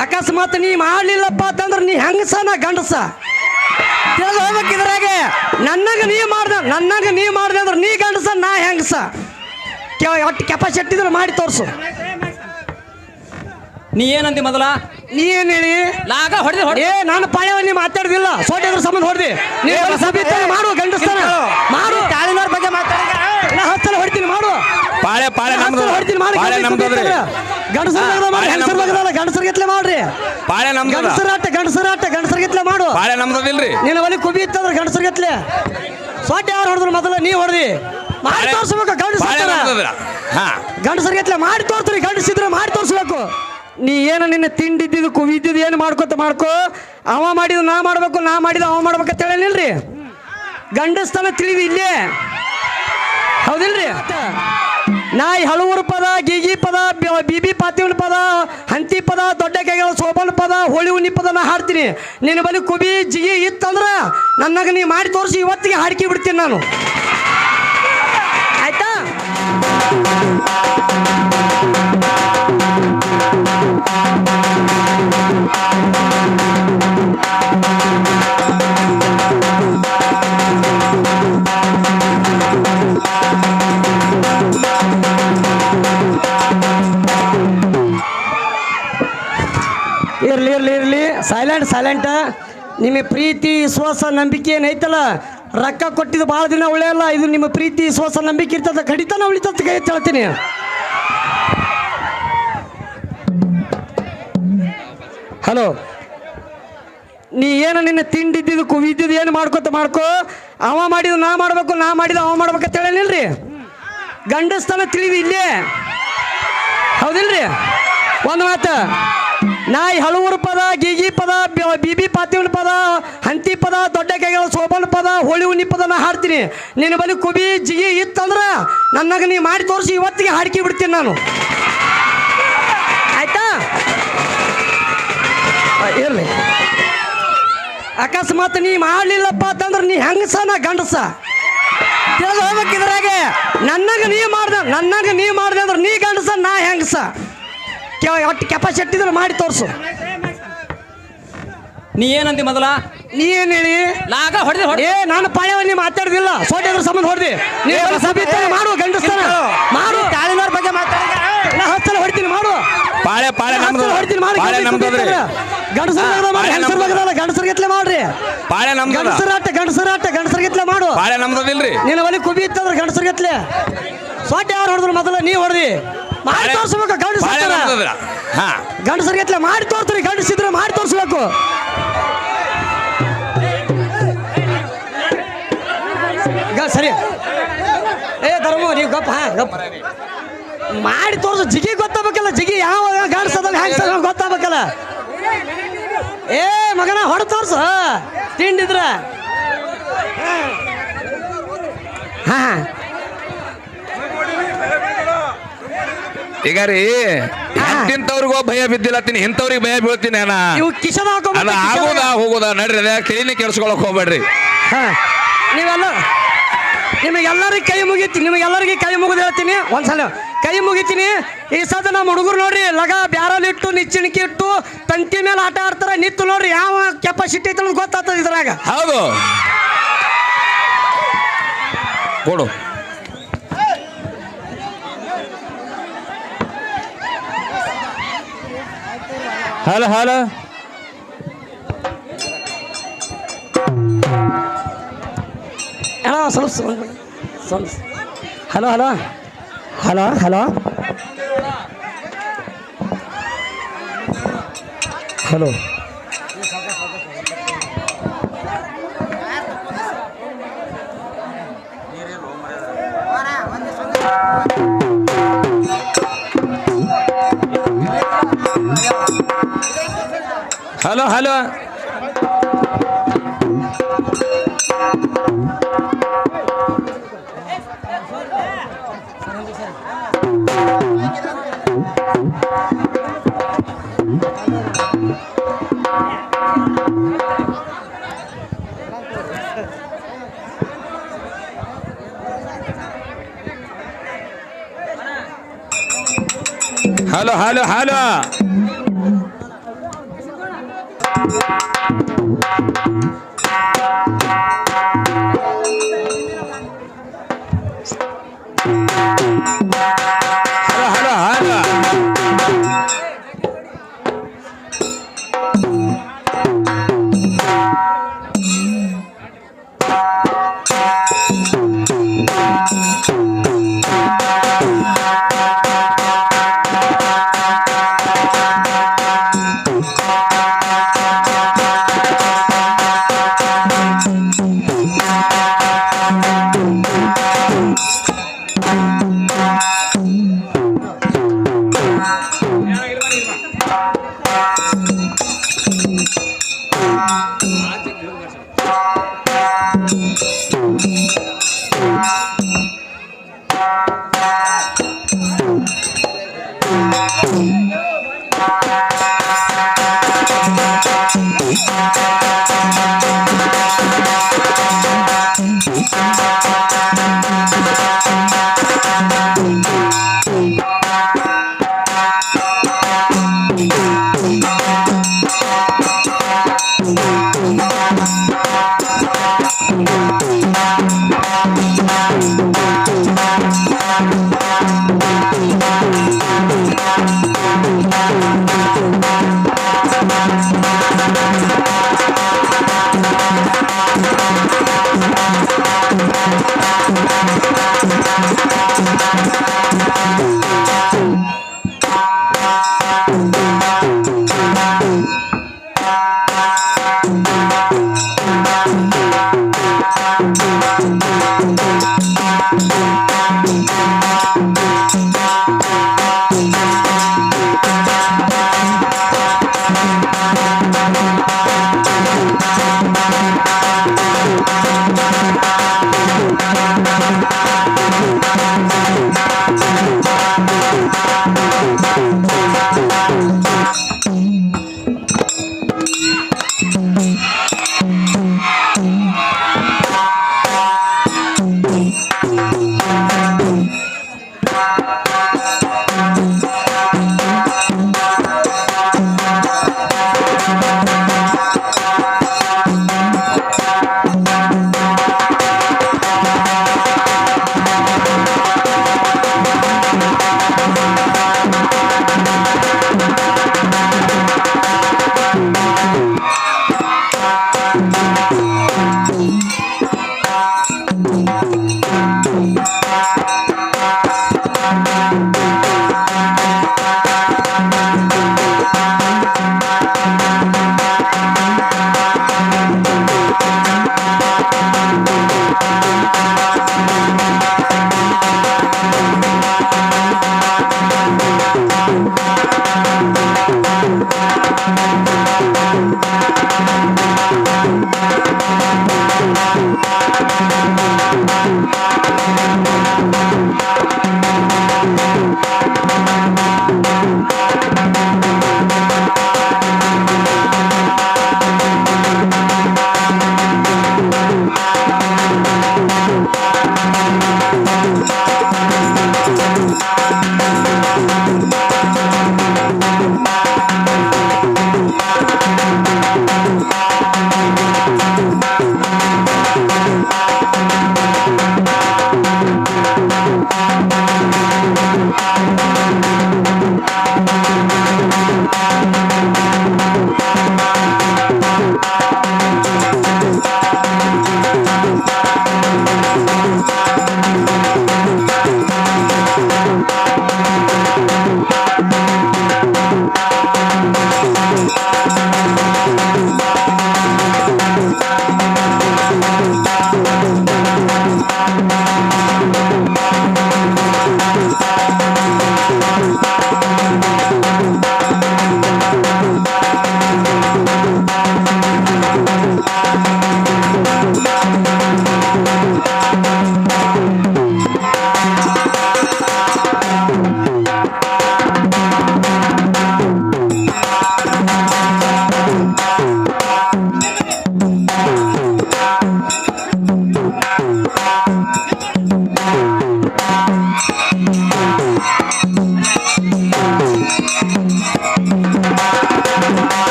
ಅಕಸ್ಮಾತ್ ನೀ ಮಾಡ್ಲಿಲ್ಲಪ್ಪ ಅಂತಂದ್ರೆ ನೀ ಹೆಂಗಸ ನಾ ಗಂಡಸ? ತಿಳಿದು ಹೋಗ್ಬೇಕು ಇದ್ರಾಗೆ. ನನ್ನಂಗೆ ನೀ ಮಾಡ್ದೆ ನನ್ನಂಗೆ ನೀ ಮಾಡ್ದೆ ಅಂದ್ರೆ ನೀ ಗಂಡಸ ನಾ ಹೆಂಗಸ? ಒಟ್ಟು ಕೆಪಾಸಿಟಿ ಇದ್ರೆ ಮಾಡಿ ತೋರ್ಸು. ನೀ ಏನಂದಿ ಮೊದಲ? ನೀ ಏನ್ ಹೇಳಿ? ಲಾಗ ಹೊಡೆದಿ ಹೊಡೆ ಏ ನಾನು ಪಾಯವ ನೀ ಮಾತಾಡ್ದಿಲ್ಲ. ಸೋಟಿದ್ರ ಸಂಬಂಧ ಹೊಡೆದಿ. ನೀ ಸಭ್ಯತೆ ಮಾಡು ಗಂಡಸ್ತಾನ ಮಾಡು. ತಾಳಿನವ್ರ ಬಗ್ಗೆ ಮಾತಾಡಿದ್ರೆ ನಾ ಹತ್ತಲ ಹೊಡಿತೀನಿ ಮಾಡು. ಪಾಳೆ ಪಾಳೆ ನಮ್ದು. ಪಾಳೆ ನಮ್ದದ್ರಿ. ಗಂಡಸರ ಮಾಡಿ ಪಾಳೆ. ಬಗದಲ್ಲ ಗಂಡಸರಿಗೆತ್ಲೆ ಮಾಡ್ರಿ. ಪಾಳೆ ನಮ್ದು ಗಂಡಸರಾಟ ಗಂಡಸರಾಟ ಗಂಡಸರಿಗೆತ್ಲೆ ಮಾಡು. ಪಾಳೆ ನಮ್ದದಿಲ್ರಿ ನಿನ್ನ ಒಲಿ ಕುಬಿ ಇತ್ತಂದ್ರೆ ಗಂಡಸರಿಗೆತ್ಲೆ ಸೊಟ್ಟ ಯಾರು ಹೊಡೆದ್ರು ಮೊದಲ ನೀ ಹೊಡೆದಿ. ಮಾಡಿ ಪಾಳೆ- ತೋರ್ಸ್ಬೇಕು ಪಾಳೆ ಗಂಡಸ ನಮ್ದದ್ರ? ಹಾ. ಗಂಡಸರಿಗೆತ್ಲೆ ಮಾಡಿ ತೋರ್ಸ್ರಿ ಗಂಡಸಿದ್ರೆ ಮಾಡಿ ತೋರಿಸ್ಬೇಕು. ನೀ ಏನು ನಿನ್ನ ತಿಂಡಿದ್ದು ಕುವಿದಿದ್ದು ಏನು ಮಾಡ್ಕೊತ ಮಾಡ್ಕೋ. ಅವ ಮಾಡಿದ ನಾ ಮಾಡ್ಬೇಕು ನಾ ಮಾಡಿದ ಅವ ಮಾಡ್ಬೇಕಂತ ಹೇಳಿಲ್ರಿ ಗಂಡಸ್ತನ ತಿಳಿದು ಇಲ್ಲೇ. ಹೌದಿಲ್ರಿ? ನಾಯಿ ಹಳುವರು ಪದ, ಗೀಗಿ ಪದ, ಬಿ- ಬಿಬಿ ಪಾತಿವನ ಪದ, ಹಂತಿ ಪದ, ದೊಡ್ಡ ಕೈಗಳ ಸೋಬನ್ ಪದ, ಹೋಳಿ ಉನ್ನಿ ಪದ ನಾ ಹಾಡ್ತೀನಿ. ನಿನ್ನ ಬಳಿ ಕುಬಿ ಜಿಗಿ ಇತ್ತಂದ್ರೆ ನನ್ನಾಗ ನೀ ಮಾಡಿ ತೋರಿಸಿ ಇವತ್ತಿಗೆ ಹಾಡ್ಕಿ ಬಿಡ್ತೀನಿ ನಾನು. ಆಯ್ತಾ? ಸೈಲೆಂಟ್ ಸೈಲೆಂಟ್ ನಿಮಗೆ ಪ್ರೀತಿ, ವಿಶ್ವಾಸ, ನಂಬಿಕೆ ಏನೈತಲ್ಲ ರೊಕ್ಕ ಕೊಟ್ಟಿದ್ದು ಭಾಳ ದಿನ ಉಳಿಯಲ್ಲ ಇದು ನಿಮ್ಮ ಪ್ರೀತಿ, ವಿಶ್ವಾಸ, ನಂಬಿಕೆ ಇರ್ತದ, ಖಂಡಿತ ಉಳಿತದ ಕೈ ಹೇಳ್ತೀನಿ ಹಲೋ ನೀ ಏನು ನಿನ್ನ ತಿಂಡಿದ್ದು ಕುವಿದ್ದು ಏನು ಮಾಡ್ಕೊತ ಮಾಡ್ಕೋ, ಅವ ಮಾಡಿದ ನಾ ಮಾಡಬೇಕು, ನಾ ಮಾಡಿದ ಅವ ಮಾಡ್ಬೇಕಂತ ಹೇಳಿಲ್ರಿ ಗಂಡಸ್ತನ ತಿಳಿದು ಇಲ್ಲೇ. ಹೌದಿಲ್ರಿ? ಒಂದು ಮಾತು. ನಾಯಿ ಹಳುವರು ಪದ, ಗೀಗಿ ಪದ, ಬಿ- ಬಿಬಿ ಪಾತಿವನ ಪದ, ಹಂತಿ ಪದ, ದೊಡ್ಡ ಕೈಗಳ ಸೋಬನ್ ಪದ, ಹೋಳಿ ಉಣ್ಣಿ ಪದ ನಾ ಹಾಡ್ತೀನಿ. ನಿನ್ನ ಬಳಿ ಕುಬಿ ಜಿಗಿ ಇತ್ತಂದ್ರೆ ನನ್ನಗೆ ನೀ ಮಾಡಿ ತೋರಿಸಿ ಇವತ್ತಿಗೆ ಹಾಡ್ಕಿ ಬಿಡ್ತೀನಿ ನಾನು. ಆಯ್ತಾ? ಇರಲಿ. ಅಕಸ್ಮಾತ್ ನೀ ಮಾಡಲಿಲ್ಲಪ್ಪ ಅಂತಂದ್ರೆ ನೀ ಹೆಂಗಸ ನಾ ಗಂಡಸ? ತಿಳಿದು ಹೋಗ್ಬೇಕಿದ್ರಾಗೆ ನನ್ನಾಗ ನೀ ಮಾಡ್ದೆ ನನ್ನಾಗ ನೀ ಮಾಡ್ದೆ ಅಂದ್ರೆ ನೀ ಗಂಡಸ, ನಾ ಹೆಂಗಸ? ಒಟ್ಟು ಕೆಪಾಸಿಟಿ ಇದ್ರೆ ಮಾಡಿ ತೋರಿಸು. ನೀ ಏನಂತಿ ಮೊದಲ? ನೀ ಏನ್ ಹೇಳಿ? ನಾಗ ಹೊಡೆದಿ ಹೊಡೆ ಏ ನಾನು ಪಾಳ್ಯವ ನೀ ಮಾತಾಡುದಿಲ್ಲ ಸೋಟಿದ್ರ ಸಂಬಂಧ ಹೊಡೆದಿ. ನೀ ಸಭೆ ಮಾಡು ಗಂಡಸ್ತಾನ ಮಾಡು. ತಾಳಿನವ್ರ ಬಗ್ಗೆ ಮಾತಾಡಿದ ನಾ ಹತ್ತಲ ಹೊಡಿತೀನಿ ಮಾಡು. ಪಾಳೆ ಪಾಳೆ ನಮ್ದು. ಹೊಡಿತೀನಿ ಮಾಡು. ಗಂಡಸರ ಮಾಡಿ ಹೆಂಗಸರ ಗಂಡಸರ ಬಗದಲ್ಲ ಗಂಡಸರಿಗೆತ್ಲೆ ಮಾಡ್ರಿ. ಪಾಳೆ ನಮ್ದದ ಗಂಡಸರಾಟ ಗಂಡಸರ ಗಂಡಸರಿಗೆತ್ಲೆ ಮಾಡು. ಪಾಳೆ ನಮ್ದದಿಲ್ರಿ ನಿನ್ನ ಬಲಿ ಕುಬಿ ಇತ್ತಂದ್ರೆ ಗಂಡಸರಿಗೆತ್ಲೆ ಸೋಟೆ ಯಾರು ಹೊಡೆದ್ರು ಮೊದಲ? ನೀ ಹೊಡೆದಿ. ಮಾಡಿ ತೋರಿಸ್ಬೇಕು ಗಂಡಸ ಹಾ. ಗಂಡಸರಿಗೆತ್ಲೆ ಮಾಡಿ ತೋರ್ಸ್ರಿ ಗಂಡಸಿದ್ರೆ ಮಾಡಿ ತೋರಿಸ್ಬೇಕು. ಸರಿ. ಏ ಧರ್ಮ ನೀವು ಗಪ್ಪ ಹಾ ಗಪ್ಪ. ಮಾಡಿ ತೋರ್ಸು ಜಿಗಿ ಗೊತ್ತಾಗಬೇಕಲ್ಲ ಜಿಗಿ ಯಾವ ಗಂಡಸದಲ್ಲಿ ಹ್ಯಾಂಗ ಗೊತ್ತಾಗಬೇಕಲ್ಲ. ಏ ಮಗನ ಹೊಡೆ ತೋರ್ಸು. ತಿಂಡಿದ್ರ? ಹಾ ಹಾ ಈಗ ರೀ ಇಂಥವ್ರಿಗೋ ಭಯ ಬಿದ್ದಿಲ್ಲತ್ತೀನಿ ಇಂಥವ್ರಿಗೆ ಭಯ ಬೀಳ್ತೀನಿ ಅಣ್ಣ. ಇವು ಕಿಶದ ಅಲ್ಲ ಆಗೋದಾ ಹೋಗೋದಾ? ನಡ್ರಿ ಅದ ತಿಳಿನಿ ಕೆಡ್ಸ್ಕೊಳಕ್ ಹೋಗ್ಬೇಡ್ರಿ. ಹಾ. ನೀವೆಲ್ಲ ನಿಮಗೆಲ್ಲರಿಗೆ ಕೈ ಮುಗಿತೀನಿ ನಿಮಗೆಲ್ಲರಿಗೆ ಕೈ ಮುಗಿದು ಹೇಳ್ತೀನಿ. ಒಂದ್ಸಲ ಕೈ ಮುಗಿತೀನಿ. ಈ ಸದ ನಮ್ಮ ಹುಡುಗರು ನೋಡ್ರಿ ಲಗ ಬ್ಯಾರಲ್ಲಿಟ್ಟು ನಿಚ್ಚಿಣಿಕೆ ಇಟ್ಟು ತಂತಿ ಮೇಲೆ ಆಟ ಆಡ್ತಾರೆ ನಿತ್ತು ನೋಡ್ರಿ ಯಾವ ಕೆಪಾಸಿಟಿ ಐತೆ ಅನ್ನೋದು ಗೊತ್ತಾಗ್ತದೆ ಇದ್ರಾಗ. ಹೌದು. ಕೊಡು. ಹಲೋ ಹಲೋ ಸ್ವಲ್ಪ ಸ್ವಲ್ಪ hello hello hello hello hello هلا هلا. هلا هلا هلا. Hello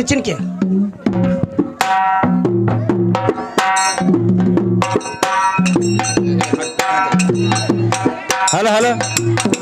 नी चिनके हेलो हेलो।